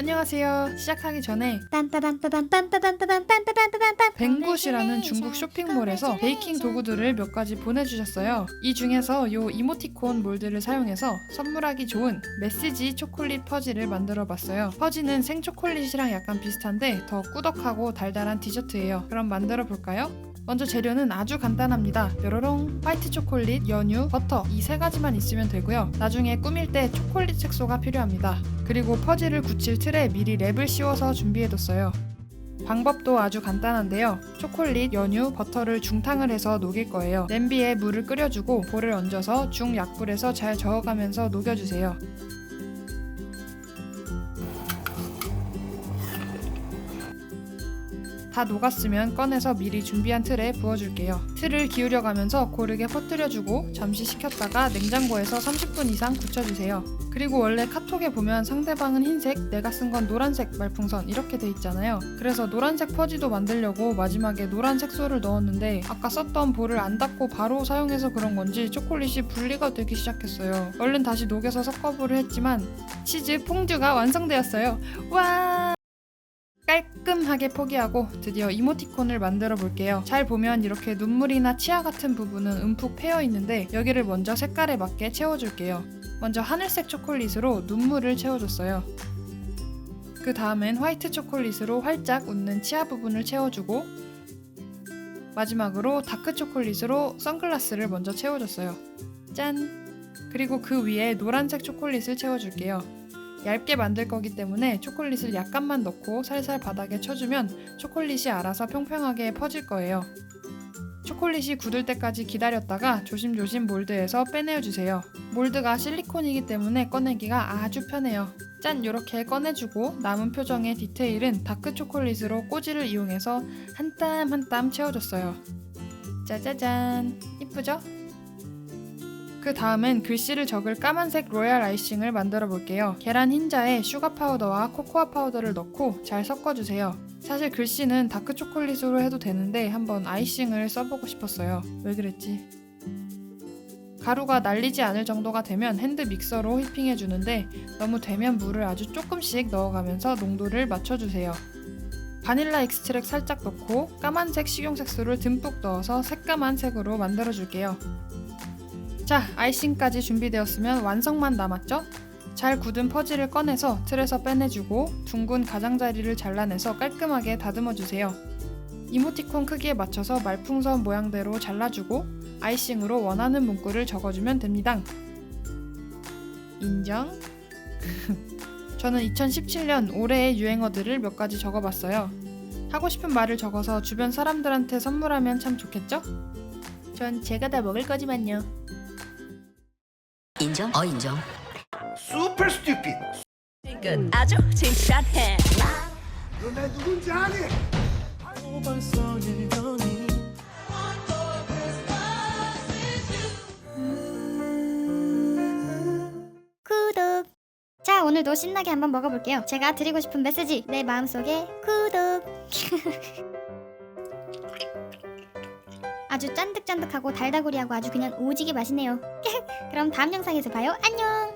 안녕하세요. 시작하기 전에 뱅굿이라는 중국 쇼핑몰에서 베이킹 도구들을 몇 가지 보내주셨어요. 이 중에서 요 이모티콘 몰드를 사용해서 선물하기 좋은 메시지 초콜릿 퍼지를 만들어봤어요. 퍼지는 생초콜릿이랑 약간 비슷한데 더 꾸덕하고 달달한 디저트예요. 그럼 만들어 볼까요? 먼저 재료는 아주 간단합니다. 뾰로롱, 화이트 초콜릿, 연유, 버터 이 세 가지만 있으면 되고요. 나중에 꾸밀 때 초콜릿 색소가 필요합니다. 그리고 퍼지를 굳힐 틀에 미리 랩을 씌워서 준비해뒀어요. 방법도 아주 간단한데요. 초콜릿, 연유, 버터를 중탕을 해서 녹일 거예요. 냄비에 물을 끓여주고 볼을 얹어서 중약불에서 잘 저어가면서 녹여주세요. 다 녹았으면 꺼내서 미리 준비한 틀에 부어줄게요. 틀을 기울여가면서 고르게 퍼뜨려주고 잠시 식혔다가 냉장고에서 30분 이상 굳혀주세요. 그리고 원래 카톡에 보면 상대방은 흰색, 내가 쓴 건 노란색 말풍선 이렇게 돼 있잖아요. 그래서 노란색 퍼지도 만들려고 마지막에 노란 색 소를 넣었는데 아까 썼던 볼을 안 닦고 바로 사용해서 그런 건지 초콜릿이 분리가 되기 시작했어요. 얼른 다시 녹여서 섞어보려 했지만 치즈 퐁듀가 완성되었어요. 와! 깔끔하게 포기하고 드디어 이모티콘을 만들어 볼게요. 잘 보면 이렇게 눈물이나 치아 같은 부분은 움푹 패여 있는데 여기를 먼저 색깔에 맞게 채워줄게요. 먼저 하늘색 초콜릿으로 눈물을 채워줬어요. 그 다음엔 화이트 초콜릿으로 활짝 웃는 치아 부분을 채워주고 마지막으로 다크 초콜릿으로 선글라스를 먼저 채워줬어요. 짠! 그리고 그 위에 노란색 초콜릿을 채워줄게요. 얇게 만들 거기 때문에 초콜릿을 약간만 넣고 살살 바닥에 쳐주면 초콜릿이 알아서 평평하게 퍼질 거예요. 초콜릿이 굳을 때까지 기다렸다가 조심조심 몰드에서 빼내어주세요. 몰드가 실리콘이기 때문에 꺼내기가 아주 편해요. 짠! 이렇게 꺼내주고 남은 표정의 디테일은 다크 초콜릿으로 꼬지를 이용해서 한 땀 한 땀 채워줬어요. 짜자잔! 이쁘죠? 그 다음엔 글씨를 적을 까만색 로얄 아이싱을 만들어 볼게요. 계란 흰자에 슈가 파우더와 코코아 파우더를 넣고 잘 섞어주세요. 사실 글씨는 다크 초콜릿으로 해도 되는데 한번 아이싱을 써보고 싶었어요. 왜 그랬지? 가루가 날리지 않을 정도가 되면 핸드 믹서로 휘핑해 주는데 너무 되면 물을 아주 조금씩 넣어가면서 농도를 맞춰주세요. 바닐라 익스트랙 살짝 넣고 까만색 식용색소를 듬뿍 넣어서 새까만 색으로 만들어 줄게요. 자, 아이싱까지 준비되었으면 완성만 남았죠? 잘 굳은 퍼지를 꺼내서 틀에서 빼내주고 둥근 가장자리를 잘라내서 깔끔하게 다듬어 주세요. 이모티콘 크기에 맞춰서 말풍선 모양대로 잘라주고 아이싱으로 원하는 문구를 적어주면 됩니다. 인정? 저는 2017년 올해의 유행어들을 몇 가지 적어봤어요. 하고 싶은 말을 적어서 주변 사람들한테 선물하면 참 좋겠죠? 전 제가 다 먹을 거지만요. 인정? 어 인정. super stupid. 끝 아주 칭찬해 너네 누군지 아니? 구독 자 오늘도 신나게 한번 먹어볼게요 제가 드리고 싶은 메시지 내 마음속에 구독 아주 짠득짠득하고 달다구리하고 아주 그냥 오지게 맛있네요. 그럼 다음 영상에서 봐요. 안녕